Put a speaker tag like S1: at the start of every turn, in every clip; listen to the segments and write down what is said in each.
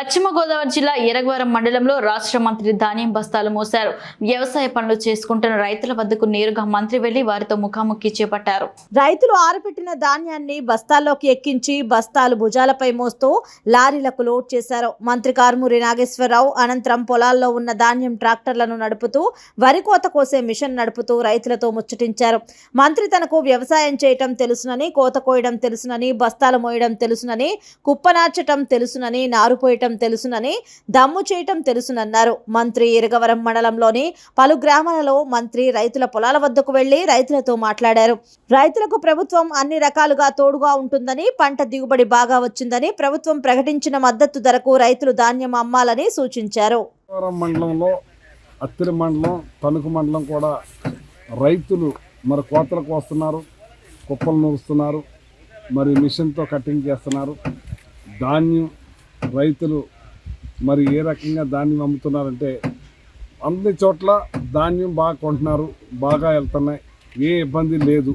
S1: పశ్చిమ గోదావరి జిల్లా ఎరగవరం మండలంలో రాష్ట్ర మంత్రి ధాన్యం బస్తాలు మోశారు. వ్యవసాయ పనులు చేసుకుంటున్న రైతుల వద్దకు నేరుగా మంత్రి వెళ్ళి వారితో ముఖాముఖి చేపట్టారు.
S2: రైతులు ఆరబెట్టిన ధాన్యాన్ని బస్తాల్లోకి ఎక్కించి బస్తాలు భుజాలపై మోస్తూ లారీలకు లోడ్ చేశారు. మంత్రి కారుమూరి నాగేశ్వరరావు అనంతరం పొలాల్లో ఉన్న ధాన్యం ట్రాక్టర్లను నడుపుతూ వరి కోత కోసే మిషన్ నడుపుతూ రైతులతో ముచ్చటించారు. మంత్రి తనకు వ్యవసాయం చేయటం తెలుసునని కోత కోయడం తెలుసునని బస్తాలు మోయడం తెలుసునని కుప్పనార్చటం తెలుసునని నారుపోయటం చేయటం తెలుసునని దమ్ము చేయటం తెలుసునన్నారు. మంత్రి ఇరగవరం మండలంలోని పలు గ్రామాలలో మంత్రి రైతుల పొలాల వద్దకు వెళ్ళి రైతులతో మాట్లాడారు. రైతులకు ప్రభుత్వం అన్ని రకాలుగా తోడుగా ఉంటుందని పంట దిగుబడి బాగా వచ్చిందని ప్రభుత్వం ప్రకటించిన మద్దతు ధరకు రైతులు ధాన్యం అమ్మాలని సూచించారు.
S3: మండలంలో అత్తిరి మండలం తణుకు మండలం కూడా రైతులు మరి కోతలకు వస్తున్నారు కుప్పలు నూరుస్తున్నారు మరి మిషన్తో కటింగ్ చేస్తున్నారు. ధాన్యం రైతులు మరి ఏ రకంగా ధాన్యం అమ్ముతున్నారంటే అన్ని చోట్ల ధాన్యం బాగా కొంటున్నారు బాగా వెళ్తున్నాయి ఏ ఇబ్బంది లేదు.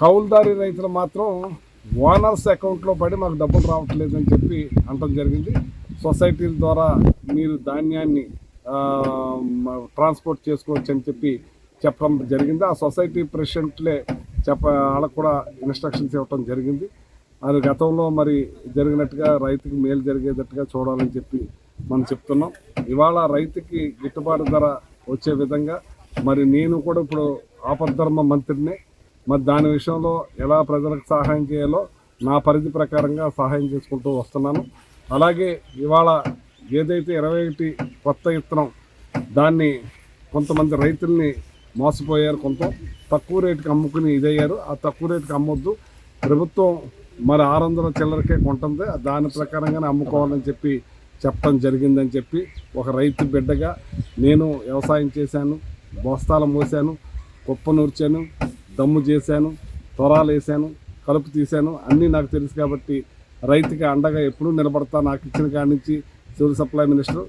S3: కౌలుదారి రైతులు మాత్రం ఓనర్స్ అకౌంట్లో పడి మాకు డబ్బులు రావట్లేదు అని చెప్పి అనటం జరిగింది. సొసైటీల ద్వారా మీరు ధాన్యాన్ని ట్రాన్స్పోర్ట్ చేసుకోవచ్చు అని చెప్పి చెప్పడం జరిగింది. ఆ సొసైటీ ప్రెసిడెంట్లే చెప్ప వాళ్ళకు కూడా ఇన్స్ట్రక్షన్స్ ఇవ్వటం జరిగింది. అది గతంలో మరి జరిగినట్టుగా రైతుకి మేలు జరిగేటట్టుగా చూడాలని చెప్పి మనం చెప్తున్నాం. ఇవాళ రైతుకి గిట్టుబాటు ధర వచ్చే విధంగా మరి నేను కూడా ఇప్పుడు ఆపద్ధర్మ మంత్రిని మరి దాని విషయంలో ఎలా ప్రజలకు సహాయం చేయాలో నా పరిధి ప్రకారంగా సహాయం చేసుకుంటూ వస్తున్నాను. అలాగే ఇవాళ ఏదైతే ఇరవై ఒకటి కొత్త ఇత్తనం దాన్ని కొంతమంది రైతుల్ని మోసపోయారు కొంత తక్కువ రేటుకి అమ్ముకుని ఇదయ్యారు. ఆ తక్కువ రేటుకి అమ్మొద్దు. ప్రభుత్వం మరి ఆరు వందల చిల్లరకే కొంటుంది. దాని ప్రకారంగానే అమ్ముకోవాలని చెప్పి చెప్పడం జరిగిందని చెప్పి ఒక రైతు బిడ్డగా నేను వ్యవసాయం చేశాను బోస్తాలు మోసాను కుప్ప నూర్చాను దమ్ము చేశాను త్వరాలు వేసాను కలుపు తీశాను అన్నీ నాకు తెలుసు కాబట్టి రైతుకి అండగా ఎప్పుడూ నిలబడతా నాకు ఇచ్చిన కాడి నుంచి సివిల్ సప్లై మినిస్టర్